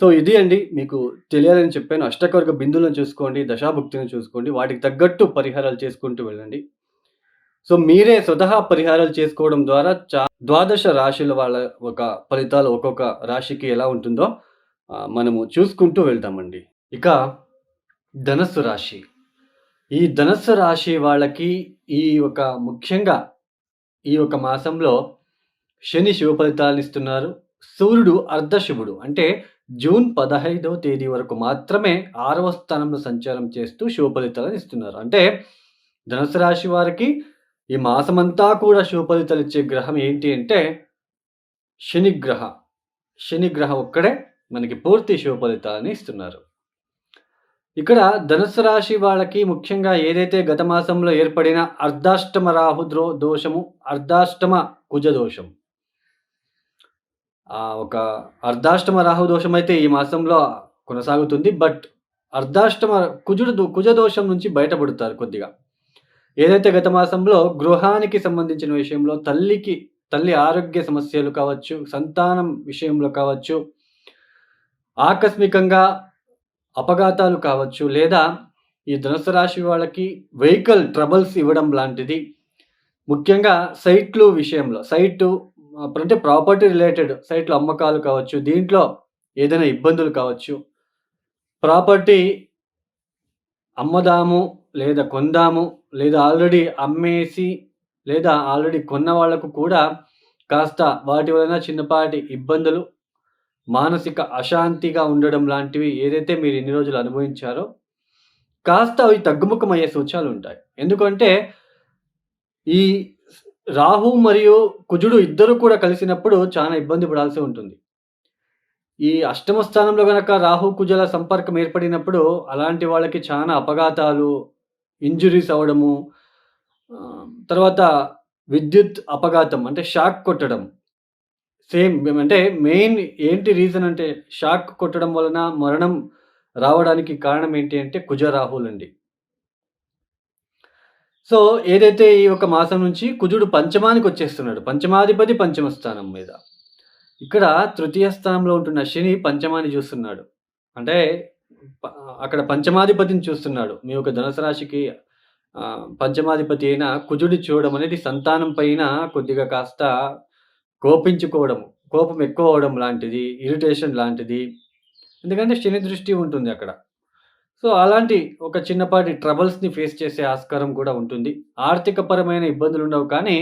So ఇది అండి మీకు తెలియాలని చెప్పాను. అష్టకవర్గ బిందువులను చూసుకోండి దశాభుక్తిని చూసుకోండి వాటికి తగ్గట్టు పరిహారాలు చేసుకుంటూ వెళ్ళండి. సో మీరే స్వతహా పరిహారాలు చేసుకోవడం ద్వారా చా ద్వాదశ రాశుల వాళ్ళ ఒక ఫలితాలు ఒక్కొక్క రాశికి ఎలా ఉంటుందో మనము చూసుకుంటూ వెళ్తామండి ఇక ధనస్సు రాశి. ఈ ధనస్సు రాశి వాళ్ళకి ఈ ఒక ముఖ్యంగా ఈ ఒక మాసంలో శని శుభ ఫలితాలను ఇస్తున్నారు. సూర్యుడు అర్ధశుభుడు. అంటే జూన్ పదహైదవ తేదీ వరకు మాత్రమే ఆరవ స్థానంలో సంచారం చేస్తూ శుభ ఫలితాలను ఇస్తున్నారు. అంటే ధనుసు రాశి వారికి ఈ మాసమంతా కూడా శుభ ఫలితాలు ఇచ్చే గ్రహం ఏంటి అంటే శనిగ్రహ. శనిగ్రహ ఒక్కడే మనకి పూర్తి శుభ ఫలితాలని ఇస్తున్నారు. ఇక్కడ ధనుసు రాశి వాళ్ళకి ముఖ్యంగా ఏదైతే గత మాసంలో ఏర్పడిన అర్ధాష్టమ రాహు ద్రో దోషము అర్ధాష్టమ కుజ దోషం. ఒక అర్ధాష్టమ రాహుదోషం అయితే ఈ మాసంలో కొనసాగుతుంది. బట్ అర్ధాష్టమ కుజుడు దో- కుజ దోషం నుంచి బయటపడతారు కొద్దిగా. ఏదైతే గత మాసంలో గృహానికి సంబంధించిన విషయంలో తల్లికి తల్లి ఆరోగ్య సమస్యలు కావచ్చు సంతానం విషయంలో కావచ్చు ఆకస్మికంగా అపఘాతాలు కావచ్చు లేదా ఈ ధనుసు రాశి వాళ్ళకి వెహికల్ ట్రబుల్స్ ఇవ్వడం లాంటిది. ముఖ్యంగా సైట్లు విషయంలో సైటు అంటే ప్రాపర్టీ రిలేటెడ్ సైట్లు అమ్మకాలు కావచ్చు దీంట్లో ఏదైనా ఇబ్బందులు కావచ్చు ప్రాపర్టీ అమ్మదాము లేదా కొందాము లేదా ఆల్రెడీ అమ్మేసి లేదా ఆల్రెడీ కొన్న వాళ్ళకు కూడా కాస్త వాటి వలన చిన్నపాటి ఇబ్బందులు మానసిక అశాంతిగా ఉండడం లాంటివి ఏదైతే మీరు ఇన్ని రోజులు అనుభవించారో కాస్త అవి తగ్గుముఖమయ్యే సూచనలు ఉంటాయి. ఎందుకంటే ఈ రాహు మరియు కుజుడు ఇద్దరు కూడా కలిసినప్పుడు చాలా ఇబ్బంది పడాల్సి ఉంటుంది. ఈ అష్టమ స్థానంలో గనక రాహు కుజల సంపర్కం ఏర్పడినప్పుడు అలాంటి వాళ్ళకి చాలా అపఘాతాలు ఇంజురీస్ అవ్వడము తర్వాత విద్యుత్ అపఘాతం అంటే షాక్ కొట్టడం. సేమ్ అంటే మెయిన్ ఏంటి రీజన్ అంటే షాక్ కొట్టడం వలన మరణం రావడానికి కారణం ఏంటి అంటే కుజ రాహులండి సో ఏదైతే ఈ ఒక మాసం నుంచి కుజుడు పంచమానికి వచ్చేస్తున్నాడు పంచమాధిపతి పంచమ స్థానం మీద. ఇక్కడ తృతీయ స్థానంలో ఉంటున్న శని పంచమాన్ని చూస్తున్నాడు. అంటే అక్కడ పంచమాధిపతిని చూస్తున్నాడు. మీ యొక్క ధనుసు రాశికి పంచమాధిపతి అయిన కుజుడి చూడడం అనేది సంతానం పైన కొద్దిగా కాస్త కోపించుకోవడం కోపం ఎక్కువ అవడం లాంటిది ఇరిటేషన్ లాంటిది. ఎందుకంటే శని దృష్టి ఉంటుంది అక్కడ. సో అలాంటి ఒక చిన్నపాటి ట్రబుల్స్ని ఫేస్ చేసే ఆస్కారం కూడా ఉంటుంది. ఆర్థిక పరమైన ఇబ్బందులు ఉండవు కానీ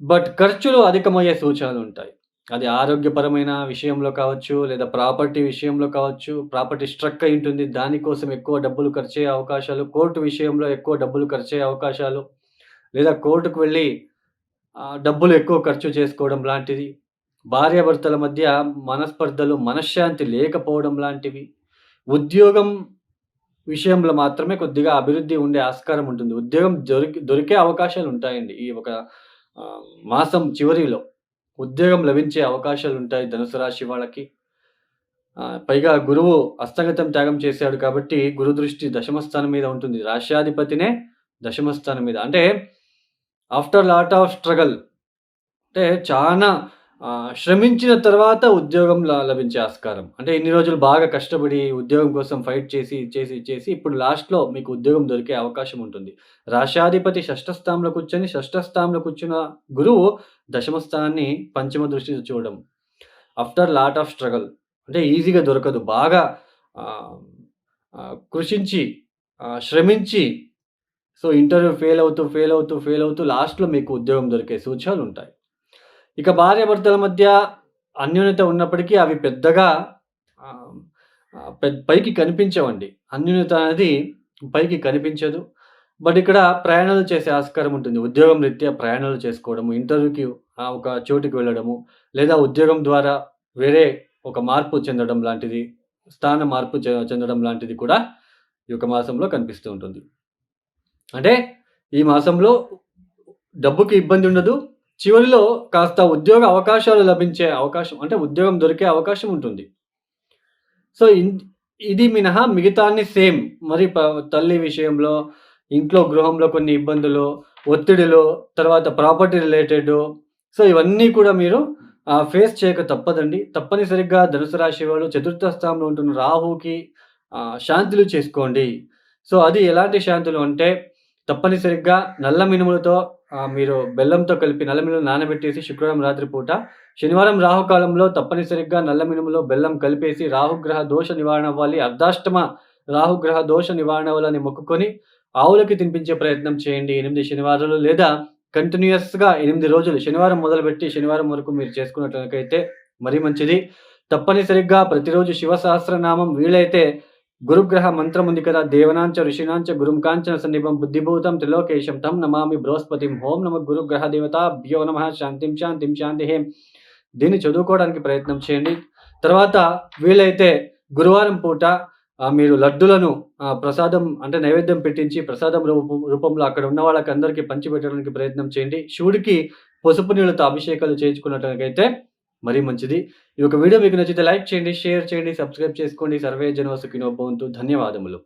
బట్ ఖర్చులు అధికమయ్యే సూచనలు ఉంటాయి. అది ఆరోగ్యపరమైన విషయంలో కావచ్చు లేదా ప్రాపర్టీ విషయంలో కావచ్చు ప్రాపర్టీ స్ట్రక్ అయి ఉంటుంది. దానికోసం ఎక్కువ డబ్బులు ఖర్చు అవకాశాలు కోర్టు విషయంలో ఎక్కువ డబ్బులు ఖర్చు అవకాశాలు లేదా కోర్టుకు వెళ్ళి డబ్బులు ఎక్కువ ఖర్చు చేసుకోవడం లాంటిది. భార్యాభర్తల మధ్య మనస్పర్ధలు మనశ్శాంతి లేకపోవడం లాంటివి. ఉద్యోగం విషయంలో మాత్రమే కొద్దిగా అభివృద్ధి ఉండే ఆస్కారం ఉంటుంది. ఉద్యోగం దొరికి దొరికే అవకాశాలు ఉంటాయండి. ఈ ఒక మాసం చివరిలో ఉద్యోగం లభించే అవకాశాలు ఉంటాయి ధనుసు రాశి వాళ్ళకి. పైగా గురువు అస్తగతం త్యాగం చేశాడు కాబట్టి గురు దృష్టి దశమస్థానం మీద ఉంటుంది. రాష్ట్రాధిపతినే దశమస్థానం మీద. అంటే ఆఫ్టర్ లాట్ ఆఫ్ స్ట్రగల్ అంటే చాలా శ్రమించిన తర్వాత ఉద్యోగం లభించే ఆస్కారం. అంటే ఇన్ని రోజులు బాగా కష్టపడి ఉద్యోగం కోసం ఫైట్ చేసి చేసి చేసి ఇప్పుడు లాస్ట్లో మీకు ఉద్యోగం దొరికే అవకాశం ఉంటుంది. రాష్ట్రాధిపతి షష్ఠస్థానంలో కూర్చొని షష్ఠ స్థానంలో కూర్చున్న గురువు దశమస్థానాన్ని పంచమ దృష్టి చూడడం. After lot of struggle. అంటే ఈజీగా దొరకదు. బాగా కృషించి శ్రమించి సో ఇంటర్వ్యూ ఫెయిల్ అవుతూ ఫెయిల్ అవుతూ ఫెయిల్ అవుతూ లాస్ట్లో మీకు ఉద్యోగం దొరికే సూచనలు ఉంటాయి. ఇక భార్యాభర్తల మధ్య అన్యోన్యత ఉన్నప్పటికీ అవి పెద్దగా పైకి కనిపించవండి. అన్యోన్యత అనేది పైకి కనిపించదు. బట్ ఇక్కడ ప్రయాణాలు చేసే ఆస్కారం ఉంటుంది. ఉద్యోగం రీత్యా ప్రయాణాలు చేసుకోవడము ఇంటర్వ్యూకి ఒక చోటుకి వెళ్ళడము లేదా ఉద్యోగం ద్వారా వేరే ఒక మార్పు చెందడం లాంటిది స్థాన మార్పు చె- చెందడం లాంటిది కూడా ఈ యొక్క మాసంలో కనిపిస్తూ ఉంటుంది. అంటే ఈ మాసంలో డబ్బుకి ఇబ్బంది ఉండదు చివరిలో కాస్త ఉద్యోగ అవకాశాలు లభించే అవకాశం అంటే ఉద్యోగం దొరికే అవకాశం ఉంటుంది. సో ఇన్- ఇది మినహా మిగతా అన్ని సేమ్. మరి తల్లి విషయంలో ఇంట్లో గృహంలో కొన్ని ఇబ్బందులు ఒత్తిడిలో తర్వాత ప్రాపర్టీ రిలేటెడ్. సో ఇవన్నీ కూడా మీరు ఫేస్ చేయక తప్పదండి. తప్పనిసరిగా ధనుసు రాశి వాళ్ళు చతుర్థ స్థానంలో ఉంటున్న రాహుకి శాంతులు చేసుకోండి. సో అది ఎలాంటి శాంతులు అంటే తప్పనిసరిగా నల్ల మినుములతో మీరు బెల్లంతో కలిపి నల్ల మినుములు నానబెట్టేసి శుక్రవారం రాత్రి పూట, శనివారం రాహుకాలంలో తప్పనిసరిగా నల్ల మినుములో బెల్లం కలిపేసి రాహుగ్రహ దోష నివారణ అవ్వాలి. అర్ధాష్టమ రాహుగ్రహ దోష నివారణ అవ్వాలని మొక్కుకొని ఆవులకి తినిపించే ప్రయత్నం చేయండి. ఎనిమిది శనివారాలు లేదా కంటిన్యూస్గా ఎనిమిది రోజులు శనివారం మొదలుపెట్టి శనివారం వరకు మీరు చేసుకున్నట్లయితే మరీ మంచిది. తప్పనిసరిగా ప్రతిరోజు శివ సహస్రనామం వీలైతే గురుగ్రహ మంత్రం ఉంది కదా! దేవనాంచ ఋషినాంచ గురుంకాంచన కాంచన బుద్ధిభూతం త్రిలోకేశం తం నమామి బృహస్పతిం ఓం నమ గురుగ్రహ దేవతాభ్యో నమః శాంతిం శాంతిం హేం దీన్ని చదువుకోవడానికి ప్రయత్నం చేయండి. తర్వాత వీలైతే గురువారం పూట మీరు లడ్డులను ప్రసాదం అంటే నైవేద్యం పెట్టించి ప్రసాదం రూపు రూపంలో అక్కడ ఉన్న వాళ్ళకందరికీ పంచిపెట్టడానికి ప్రయత్నం చేయండి. శివుడికి పసుపు నీళ్ళతో అభిషేకాలు చేయించుకున్నట్లయితే మరీ మంచిది. ఈ యొక్క వీడియో మీకు నచ్చితే లైక్ చేయండి, షేర్ చేయండి, సబ్స్క్రైబ్ చేసుకోండి. సర్వే జనో సుఖినో ధన్యవాదములు.